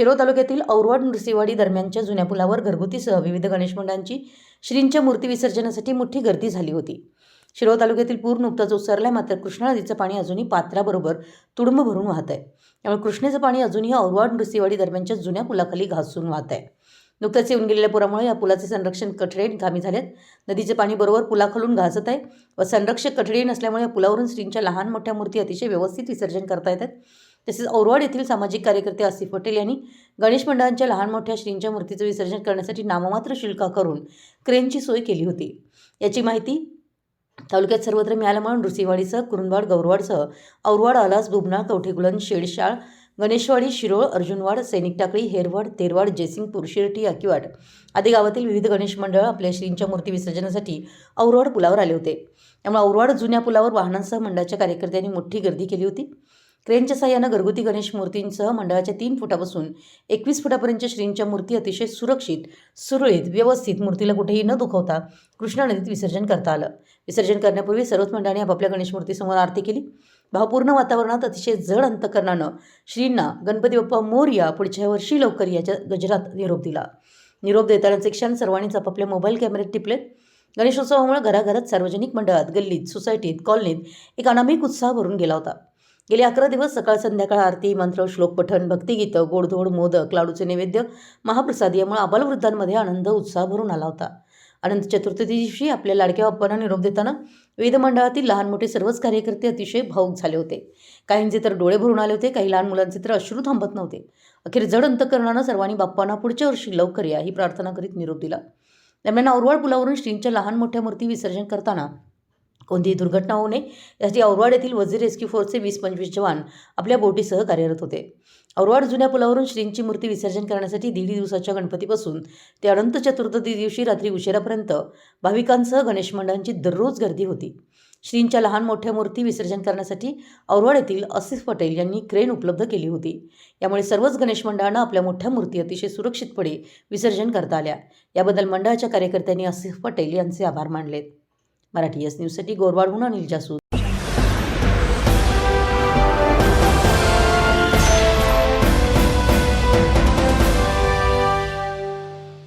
शिरोळ तालुक्यातील औरवाड नृसिंहवाडी दरम्यानच्या जुन्या पुलावर घरगुतीसह विविध गणेश मंडळांची श्रींच्या मूर्ती विसर्जनासाठी मोठी गर्दी झाली होती. शिरोळ तालुक्यातील पूर नुकताच ओसरलाय मात्र कृष्णा नदीचं पाणी अजूनही पात्राबरोबर तुडुंब भरून वाहत आहे त्यामुळे कृष्णेचं पाणी अजूनही औरवाड नृसिंहवाडी दरम्यानच्या जुन्या पुलाखाली घासून वाहत आहे नुकत्याच येऊन गेलेल्या पुरामुळे या पुलाचे संरक्षण कठडे घामी झालेत. नदीचे पाणी बरोबर पुलाखालून घासत आहे व संरक्षक कठडे नसल्यामुळे या पुलावरून श्रींच्या लहान मोठ्या मूर्ती अतिशय व्यवस्थित विसर्जन करता येतात. तसेच औरवाड येथील सामाजिक कार्यकर्ते आसिफ पटेल यांनी गणेश मंडळांच्या लहान मोठ्या श्रींच्या मूर्तीचं विसर्जन करण्यासाठी नाममात्र शुल्क करून क्रेनची सोय केली होती. याची माहिती तालुक्यात सर्वत्र मिळालं म्हणून नृसिंहवाडीसह कुरुंदवाड गौरवाडसह औरवाड आलास बुबना कवठेगुलन शेडशाळ गणेशवाडी शिरोळ अर्जुनवाड सैनिक टाकळी हेरवाड तेरवाड जयसिंगपूर शिर्टी अकिवाड आदी गावातील विविध गणेश मंडळ आपल्या श्रींच्या मूर्ती विसर्जनासाठी औरवाड पुलावर आले होते. त्यामुळे औरवाड जुन्या पुलावर वाहनांसह मंडळाच्या कार्यकर्त्यांनी मोठी गर्दी केली होती. क्रेनच्या सहाय्यानं घरगुती गणेश मूर्तींसह मंडळाच्या तीन फुटापासून एकवीस फुटापर्यंतच्या श्रींच्या मूर्ती अतिशय सुरक्षित सुरळीत व्यवस्थित मूर्तीला कुठेही न दुखवता कृष्णा नदीत विसर्जन करता आलं. विसर्जन करण्यापूर्वी सर्वच मंडळांनी आपापल्या गणेश मूर्तीसमोर आरती केली. भावपूर्ण वातावरणात अतिशय जड अंतकरणानं श्रींना गणपती बाप्पा मोर्या पुढच्या वर्षी लवकर याच्या गजरात निरोप दिला. निरोप देतानाचे क्षण सर्वांनीच आपापल्या मोबाईल कॅमेऱ्यात टिपलेत. गणेशोत्सवामुळे घराघरात सार्वजनिक मंडळात गल्लीत सोसायटीत कॉलनीत एक अनामिक उत्साह भरून गेला होता. गेले अकरा दिवस सकाळ संध्याकाळ आरती मंत्र श्लोक पठण भक्तिगीतं गोडधोड मोदक लाडूचे नैवेद्य महाप्रसाद यामुळे आबालवृद्धांमध्ये आनंद उत्साह भरून आला होता. अनंत चतुर्थी दिवशी आपल्या लाडक्या बाप्पांना निरोप देताना विविध मंडळातील लहान मोठे सर्वच कार्यकर्ते अतिशय भाऊक झाले होते. काहींचे तर डोळे भरून आले होते काही लहान मुलांचे तर अश्रू थांबत नव्हते. अखेर जड अंतकरणानं सर्वांनी बाप्पांना पुढच्या वर्षी लवकर या ही प्रार्थना करीत निरोप दिला. दरम्यान औरवाड पुलावरून श्रींच्या लहान मोठ्या मूर्ती विसर्जन करताना कोणतीही दुर्घटना होऊ नये. यासाठी औरवाड येथील वजीर रेस्क्यू फोर्सचे वीस पंचवीस जवान आपल्या बोटीसह कार्यरत होते. औरवाड जुन्या पुलावरून श्रींची मूर्ती विसर्जन करण्यासाठी दीड दिवसाच्या गणपतीपासून ते अनंत चतुर्थी दिवशी रात्री उशिरापर्यंत भाविकांसह गणेश मंडळांची दररोज गर्दी होती. श्रींच्या लहान मोठ्या मूर्ती विसर्जन करण्यासाठी औरवाड येथील आसिफ पटेल यांनी क्रेन उपलब्ध केली होती. यामुळे सर्वच गणेश मंडळांना आपल्या मोठ्या मूर्ती अतिशय सुरक्षितपणे विसर्जन करता आल्या. याबद्दल मंडळाच्या कार्यकर्त्यांनी आसिफ पटेल यांचे आभार मानलेत. मराठी एस न्यूजसाठी गोरवाडहून अनिल जासूद.